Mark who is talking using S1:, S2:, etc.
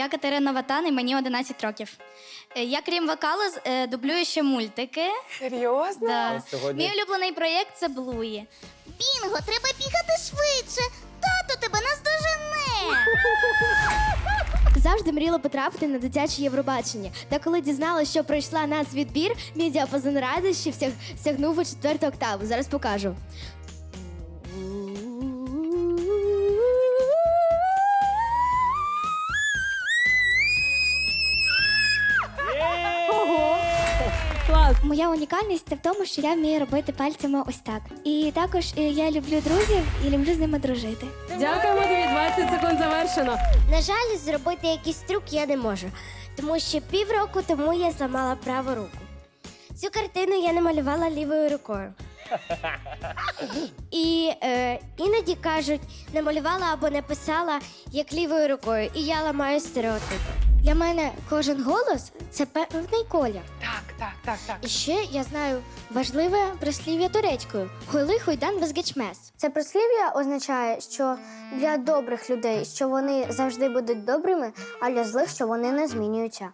S1: Я Катерина Ватан, і мені 11 років. Е, Я, крім вокалу, е, дублюю ще мультики.
S2: Серйозно?
S1: Да.
S3: сьогодні-
S1: Мій улюблений проєкт це Блуї.
S4: Бінго, треба бігати швидше. Тато тебе наздожене.
S5: Завжди мріяла потрапити на дитяче Євробачення. Та коли дізналася, що пройшла нацвідбір, мій діапазон радощів сяг, сягнув у четверту октаву. Зараз покажу.
S6: Клас.
S1: Моя унікальність це в тому, що я вмію робити пальцями ось так. І також е, я люблю друзів і люблю з ними дружити.
S6: Дякуємо тобі. 20 секунд завершено.
S5: На жаль, зробити якийсь трюк я не можу, тому що півроку тому я зламала праву руку. Цю картину я намалювала лівою рукою. І е, іноді кажуть, намалювала або написала як лівою рукою, і я ламаю стереотипи. Для мене кожен голос це певний колір.
S2: Так, так, так, так.
S5: І ще я знаю важливе прислів'я турецькою хуйли хуйдан без гечмес. Це прислів'я означає, що для добрих людей, що вони завжди будуть добрими, а для злих, що вони не змінюються.